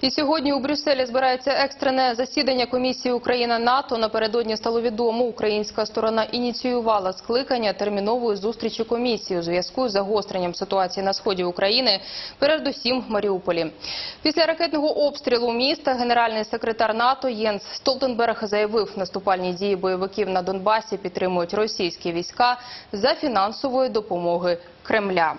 І сьогодні у Брюсселі збирається екстрене засідання комісії Україна-НАТО. Напередодні стало відомо, українська сторона ініціювала скликання термінової зустрічі комісії у зв'язку з загостренням ситуації на сході України, передусім Маріуполі. Після ракетного обстрілу міста генеральний секретар НАТО Єнс Столтенберг заявив, наступальні дії бойовиків на Донбасі підтримують російські війська за фінансової допомоги Кремля.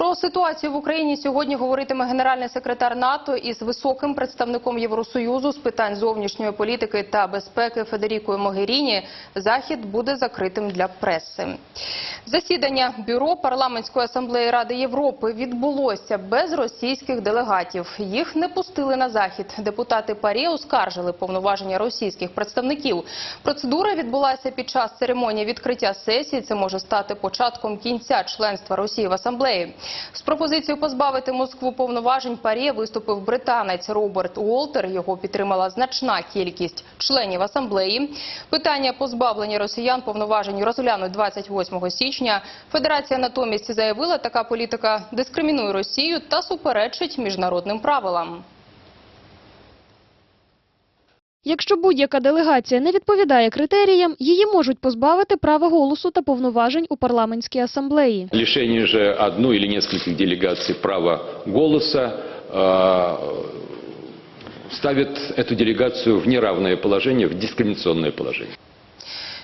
Про ситуацію в Україні сьогодні говоритиме генеральний секретар НАТО із високим представником Євросоюзу з питань зовнішньої політики та безпеки Федерікою Могеріні. Захід буде закритим для преси. Засідання бюро парламентської асамблеї Ради Європи відбулося без російських делегатів. Їх не пустили на захід. Депутати ПАРЄ оскаржили повноваження російських представників. Процедура відбулася під час церемонії відкриття сесії. Це може стати початком кінця членства Росії в асамблеї. З пропозицією позбавити Москву повноважень парі виступив британець Роберт Уолтер. Його підтримала значна кількість членів асамблеї. Питання позбавлення росіян повноважень розглянуть 28 січня. Федерація натомість заявила, така політика дискримінує Росію та суперечить міжнародним правилам. Якщо будь-яка делегація не відповідає критеріям, її можуть позбавити права голосу та повноважень у парламентській асамблеї. Лишення же одної чи нескольких делегацій права голоса э, ставит делегацію в неравне положення, в дискримінаційне положение.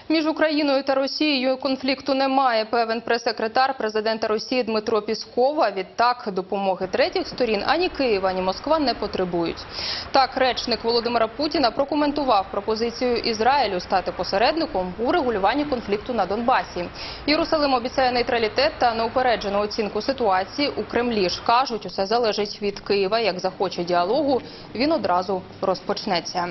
Між Україною та Росією конфлікту немає, певен прес-секретар президента Росії Дмитро Піскова. Відтак допомоги третіх сторін ані Києва, ані Москва не потребують. Так, речник Володимира Путіна прокоментував пропозицію Ізраїлю стати посередником у регулюванні конфлікту на Донбасі. Єрусалим обіцяє нейтралітет та неупереджену оцінку ситуації. У Кремлі ж кажуть, усе залежить від Києва. Як захоче діалогу, він одразу розпочнеться.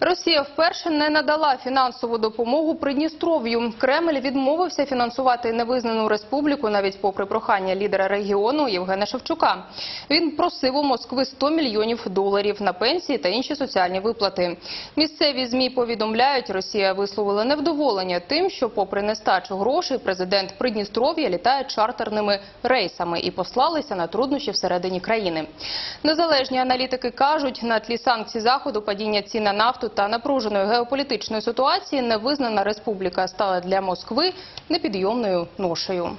Росія вперше не надала фінансову допомогу Придністров'ю. Кремль відмовився фінансувати невизнану республіку, навіть попри прохання лідера регіону Євгена Шевчука. Він просив у Москви 100 мільйонів доларів на пенсії та інші соціальні виплати. Місцеві змі повідомляють, Росія висловила невдоволення тим, що, попри нестачу грошей, президент Придністров'я літає чартерними рейсами і послалися на труднощі всередині країни. Незалежні аналітики кажуть, на тлі санкцій заходу падіння цін на нафту та напруженої геополітичної ситуації невизнана республіка стала для Москви непідйомною ношею.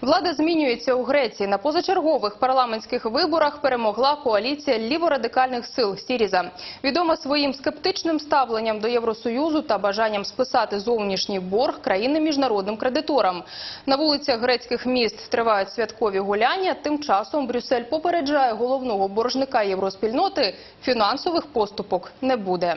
Влада змінюється у Греції. На позачергових парламентських виборах перемогла коаліція ліворадикальних сил Сіріза. Відома своїм скептичним ставленням до Євросоюзу та бажанням списати зовнішній борг країни міжнародним кредиторам. На вулицях грецьких міст тривають святкові гуляння. Тим часом Брюссель попереджає головного боржника євроспільноти – фінансових поступок не буде.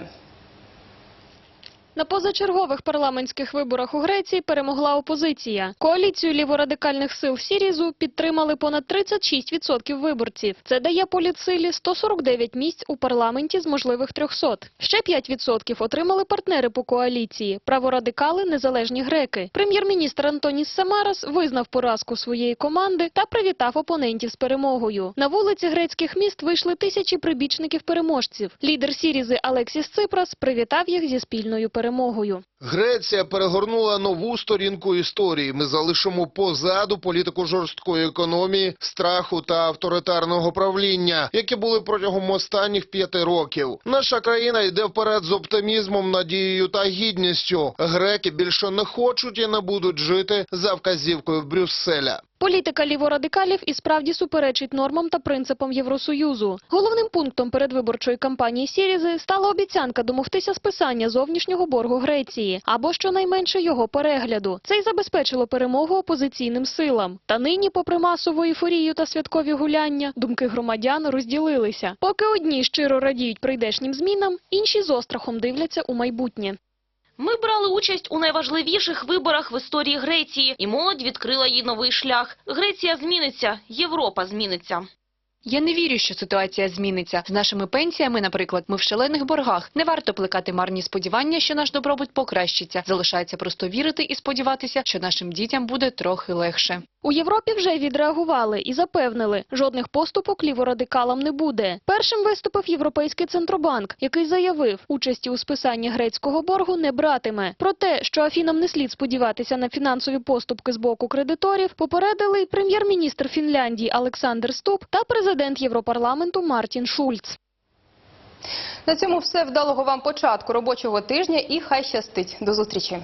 На позачергових парламентських виборах у Греції перемогла опозиція. Коаліцію ліворадикальних сил Сірізу підтримали понад 36% виборців. Це дає політсилі 149 місць у парламенті з можливих 300. Ще 5% отримали партнери по коаліції – праворадикали, незалежні греки. Прем'єр-міністр Антоніс Самарас визнав поразку своєї команди та привітав опонентів з перемогою. На вулиці грецьких міст вийшли тисячі прибічників-переможців. Лідер Сірізи Алексіс Ципрас привітав їх зі спільною перемогою перемогою. Греція перегорнула нову сторінку історії. Ми залишимо позаду політику жорсткої економії, страху та авторитарного правління, які були протягом останніх п'яти років. Наша країна йде вперед з оптимізмом, надією та гідністю. Греки більше не хочуть і не будуть жити за вказівкою Брюсселя. Політика ліворадикалів і справді суперечить нормам та принципам Євросоюзу. Головним пунктом передвиборчої кампанії Сірізи стала обіцянка домогтися списання зовнішнього боргу Греції або щонайменше його перегляду. Це й забезпечило перемогу опозиційним силам. Та нині, попри масову ейфорію та святкові гуляння, думки громадян розділилися. Поки одні щиро радіють прийдешнім змінам, інші з острахом дивляться у майбутнє. Ми брали участь у найважливіших виборах в історії Греції, і молодь відкрила їй новий шлях. Греція зміниться, Європа зміниться. Я не вірю, що ситуація зміниться. З нашими пенсіями, наприклад, ми в шалених боргах. Не варто плекати марні сподівання, що наш добробут покращиться. Залишається просто вірити і сподіватися, що нашим дітям буде трохи легше. У Європі вже відреагували і запевнили, жодних поступок ліворадикалам не буде. Першим виступив Європейський центробанк, який заявив, участі у списанні грецького боргу не братиме. Про те, що Афінам не слід сподіватися на фінансові поступки з боку кредиторів, попередили й прем'єр-міністр Фінляндії Олександр Ступ та президент Європарламенту Мартін Шульц. На цьому все. Вдалого вам початку робочого тижня і хай щастить. До зустрічі.